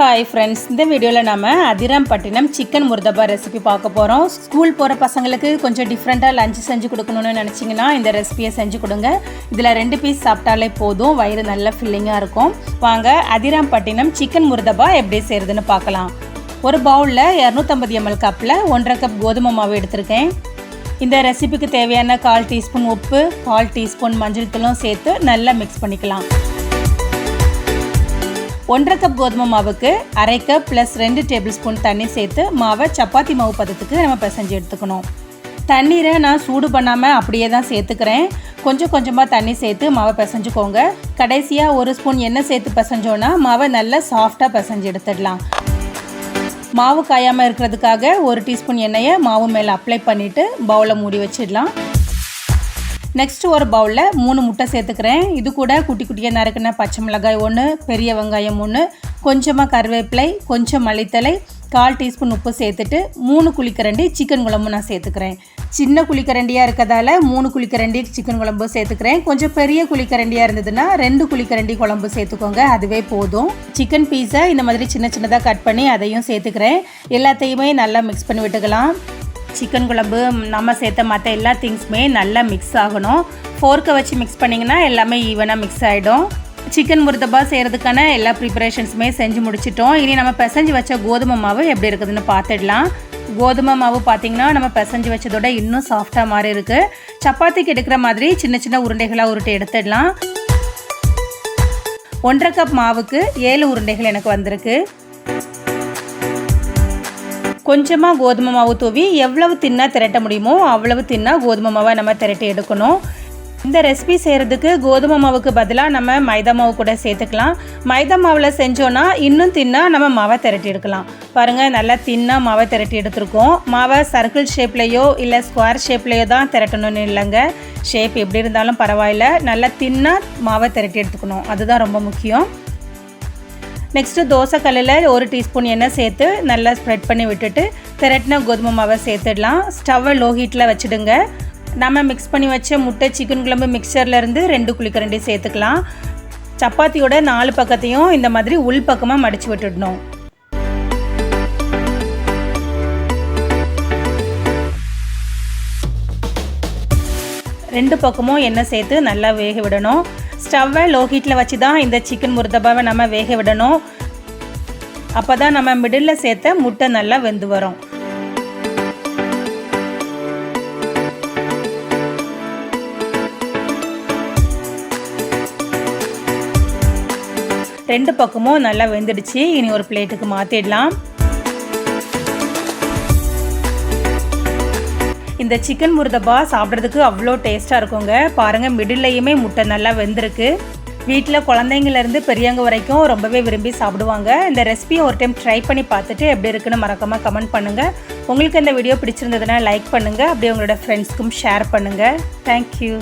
Hi friends இந்த வீடியோவில் நம்ம அதிராம்பட்டினம் சிக்கன் முருதபா ரெசிபி பார்க்க போகிறோம் ஸ்கூல் போகிற பசங்களுக்கு கொஞ்சம் டிஃப்ரெண்ட்டாக லஞ்ச் செஞ்சு கொடுக்கணும்னு நினச்சிங்கன்னா இந்த ரெசிபியை செஞ்சு கொடுங்க. இதில் ரெண்டு பீஸ் சாப்பிட்டாலே போதும். வயிறு நல்ல ஃபில்லிங்காக இருக்கும். வாங்க அதிராம்பட்டினம் சிக்கன் முருதபா எப்படி செய்கிறதுன்னு பார்க்கலாம். ஒரு பவுலில் இரநூத்தம்பது எம்எல் கப்பில் ஒன்றரை கப் கோதுமை மாவு எடுத்திருக்கேன். இந்த ரெசிபிக்கு தேவையான கால் டீஸ்பூன் உப்பு கால் டீஸ்பூன் மஞ்சள் தூளும் சேர்த்து நல்லா மிக்ஸ் பண்ணிக்கலாம். ஒன்றரை கப் கோதுமை மாவுக்கு அரை கப் ப்ளஸ் ரெண்டு டேபிள் ஸ்பூன் தண்ணி சேர்த்து மாவை சப்பாத்தி மாவு பதத்துக்கு நம்ம பிசைஞ்சு எடுத்துக்கணும். தண்ணீரை நான் சூடு பண்ணாமல் அப்படியே தான் சேர்த்துக்கிறேன். கொஞ்சம் கொஞ்சமாக தண்ணி சேர்த்து மாவை பிசைஞ்சுக்கோங்க. கடைசியாக ஒரு ஸ்பூன் எண்ணெய் சேர்த்து பிசைஞ்சோன்னா மாவை நல்லா சாஃப்டாக பிசைஞ்சு எடுத்துடலாம். மாவு காயாமல் இருக்கிறதுக்காக ஒரு டீஸ்பூன் எண்ணெயை மாவு மேலே அப்ளை பண்ணிவிட்டு பவுலை மூடி வச்சிடலாம். நெக்ஸ்ட் ஒரு பவுலில் மூணு முட்டை சேர்த்துக்கிறேன். இது கூட குட்டி குட்டியாக நறுக்கின பச்சை மிளகாய் ஒன்று பெரிய வெங்காயம் ஒன்று கொஞ்சமாக கருவேப்பிலை கொஞ்சம் மல்லித்தலை கால் டீஸ்பூன் உப்பு சேர்த்துட்டு மூணு குழிக்கரண்டி சிக்கன் குழம்பு நான் சேர்த்துக்கிறேன். சின்ன குழிக்கரண்டியாக இருக்கிறதால மூணு குழிக்கரண்டி சிக்கன் குழம்பு சேர்த்துக்கிறேன். கொஞ்சம் பெரிய குழிக்கரண்டியாக இருந்ததுன்னா ரெண்டு குழிக்கரண்டி குழம்பு சேர்த்துக்கோங்க. அதுவே போதும். சிக்கன் பீஸை இந்த மாதிரி சின்ன சின்னதாக கட் பண்ணி அதையும் சேர்த்துக்கிறேன். எல்லாத்தையுமே நல்லா மிக்ஸ் பண்ணி விட்டுக்கலாம். சிக்கன் குழம்பு நம்ம சேர்த்த மற்ற எல்லா திங்ஸுமே நல்லா மிக்ஸ் ஆகணும். ஃபோர்க்கை வச்சு மிக்ஸ் பண்ணிங்கன்னா எல்லாமே ஈவனாக மிக்ஸ் ஆகிடும் சிக்கன் முருதப்பா செய்கிறதுக்கான எல்லா ப்ரிப்பரேஷன்ஸுமே செஞ்சு முடிச்சிட்டோம். இனி நம்ம பிசைஞ்சு வச்ச கோதுமை மாவு எப்படி இருக்குதுன்னு பார்த்துடலாம். கோதுமை மாவு பார்த்திங்கன்னா நம்ம பிசைஞ்சு வச்சதோட இன்னும் சாஃப்டாக மாதிரி இருக்குது சப்பாத்திக்கு எடுக்கிற மாதிரி சின்ன சின்ன உருண்டைகளாக உருட்டி எடுத்துடலாம். ஒன்றரை கப் மாவுக்கு ஏழு உருண்டைகள் எனக்கு வந்திருக்கு. கொஞ்சமாக கோதுமை மாவு தூவி எவ்வளவு தின்னா திரட்ட முடியுமோ அவ்வளவு தின்னா கோதுமை மாவை நம்ம திரட்டி எடுக்கணும். இந்த ரெசிபி செய்கிறதுக்கு கோதுமை மாவுக்கு பதிலாக நம்ம மைதா மாவு கூட சேர்த்துக்கலாம். மைதா மாவில் செஞ்சோன்னா இன்னும் தின்னா நம்ம மாவை திரட்டி எடுக்கலாம். பாருங்கள் நல்லா தின்னா மாவை திரட்டி எடுத்துருக்கோம். மாவை சர்க்கிள் ஷேப்லேயோ இல்லை ஸ்கொயர் ஷேப்லேயோ தான் திரட்டணும்னு இல்லைங்க. ஷேப் எப்படி இருந்தாலும் பரவாயில்ல. நல்லா தின்னா மாவை திரட்டி எடுத்துக்கணும். அதுதான் ரொம்ப முக்கியம். நெக்ஸ்ட்டு தோசைக்கல்லில் ஒரு டீஸ்பூன் எண்ணெய் சேர்த்து நல்லா ஸ்ப்ரெட் பண்ணி விட்டுட்டு திரட்டின கோதுமை மாவை சேர்த்துடலாம். ஸ்டவ்வை லோ ஹீட்டில் வச்சுடுங்க. நம்ம மிக்ஸ் பண்ணி வச்ச முட்டை சிக்கன் குழம்பு மிக்சர்லேருந்து ரெண்டு குழிக்கரண்டி சேர்த்துக்கலாம். சப்பாத்தியோட நாலு பக்கத்தையும் இந்த மாதிரி உள் பக்கமாக மடித்து விட்டுடணும். ரெண்டு பக்கமும் எண்ணெய் சேர்த்து நல்லா வேக விடணும். ஸ்டவ்வை லோ ஹீட்டில் வச்சு தான் இந்த சிக்கன் முருதபாவை நம்ம வேக விடணும். அப்போ தான் நம்ம மிடில் சேர்த்த முட்டை நல்லா வெந்து வரும். ரெண்டு பக்கமும் நல்லா வெந்துடுச்சு. இனி ஒரு பிளேட்டுக்கு மாற்றிடலாம் இந்த சிக்கன் முருதபா சாப்பிட்றதுக்கு அவ்வளோ டேஸ்ட்டாக இருக்குங்க. பாருங்கள் மிடில்லையுமே முட்டை நல்லா வெந்திருக்கு. வீட்டில் குழந்தைங்கலேருந்து பெரியவங்க வரைக்கும் ரொம்பவே விரும்பி சாப்பிடுவாங்க. இந்த ரெசிபியை ஒரு டைம் ட்ரை பண்ணி பார்த்துட்டு எப்படி இருக்குன்னு மறக்காமல் கமெண்ட் பண்ணுங்கள் உங்களுக்கு இந்த வீடியோ பிடிச்சிருந்ததுன்னா லைக் பண்ணுங்கள் அப்படியே உங்களோட ஃப்ரெண்ட்ஸ்க்கும் ஷேர் பண்ணுங்கள் தேங்க்யூ